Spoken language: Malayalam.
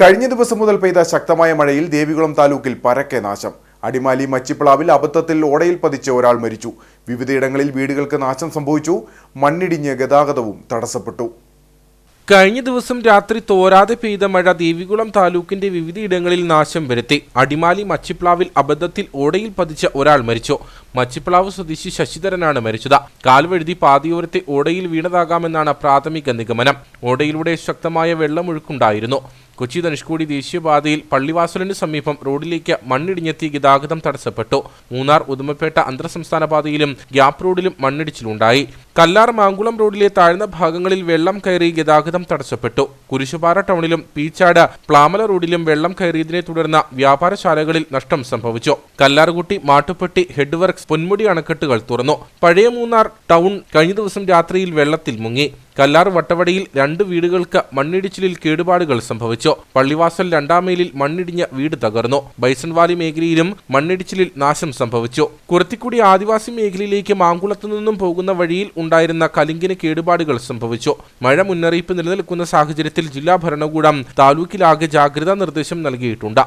കഴിഞ്ഞ ദിവസം മുതൽ പെയ്ത ശക്തമായ മഴയിൽ ദേവികുളം താലൂക്കിൽ പരക്കെ നാശം. അടിമാലി മച്ചിപ്പിളാവിൽ അബദ്ധത്തിൽ ഓടയിൽ പതിച്ച ഒരാൾ മരിച്ചു. വിവിധയിടങ്ങളിൽ വീടുകൾക്ക് നാശം സംഭവിച്ചു. മണ്ണിടിഞ്ഞ് ഗതാഗതവും തടസ്സപ്പെട്ടു. കഴിഞ്ഞ ദിവസം രാത്രി തോരാതെ പെയ്ത മഴ ദേവികുളം താലൂക്കിന്റെ വിവിധയിടങ്ങളിൽ നാശം വരുത്തി. അടിമാലി മച്ചിപ്ലാവിൽ അബദ്ധത്തിൽ ഓടയിൽ പതിച്ച ഒരാൾ മരിച്ചു. മച്ചിപ്ലാവ് സ്വദേശി ശശിധരനാണ് മരിച്ചത്. കാൽവഴുതി പാതയോരത്തെ ഓടയിൽ വീണതാകാമെന്നാണ് പ്രാഥമിക നിഗമനം. ഓടയിലൂടെ ശക്തമായ വെള്ളമൊഴുക്കുണ്ടായിരുന്നു. കൊച്ചി ധനുഷ്കോടി ദേശീയപാതയിൽ പള്ളിവാസലിന് സമീപം റോഡിലേക്ക് മണ്ണിടിഞ്ഞെത്തി ഗതാഗതം തടസ്സപ്പെട്ടു. മൂന്നാർ ഉദുമപ്പേട്ട അന്തർ സംസ്ഥാന പാതയിലും ഗ്യാപ് റോഡിലും മണ്ണിടിച്ചിലുണ്ടായി. കല്ലാർ മാങ്കുളം റോഡിലെ താഴ്ന്ന ഭാഗങ്ങളിൽ വെള്ളം കയറി ഗതാഗതം തടസ്സപ്പെട്ടു. കുരിശുപാറ ടൗണിലും പീച്ചാട് പ്ലാമല റോഡിലും വെള്ളം കയറിയതിനെ തുടർന്ന് വ്യാപാരശാലകളിൽ നഷ്ടം സംഭവിച്ചു. കല്ലാർകുട്ടി മാട്ടുപ്പെട്ടി ഹെഡ് വർക്ക്സ് പൊന്മുടി അണക്കെട്ടുകൾ തുറന്നു. പഴയ മൂന്നാർ ടൗൺ കഴിഞ്ഞ ദിവസം രാത്രിയിൽ വെള്ളത്തിൽ മുങ്ങി. കല്ലാർ വട്ടവടയിൽ രണ്ട് വീടുകൾക്ക് മണ്ണിടിച്ചിലിൽ കേടുപാടുകൾ സംഭവിച്ചു. പള്ളിവാസൽ രണ്ടാം മൈലിൽ മണ്ണിടിഞ്ഞ് വീട് തകർന്നു. ബൈസൺവാലി മേഖലയിലും മണ്ണിടിച്ചിലിൽ നാശം സംഭവിച്ചു. കുറത്തിക്കുടി ആദിവാസി മേഖലയിലേക്ക് മാങ്കുളത്തു നിന്നും പോകുന്ന വഴിയിൽ ഉണ്ടായിരുന്ന കലിങ്കിന് കേടുപാടുകൾ സംഭവിച്ചു. മഴ മുന്നറിയിപ്പ് നിലനിൽക്കുന്ന സാഹചര്യത്തിൽ ജില്ലാ ഭരണകൂടം താലൂക്കിലാകെ ജാഗ്രതാ നിർദ്ദേശം നൽകിയിട്ടുണ്ട്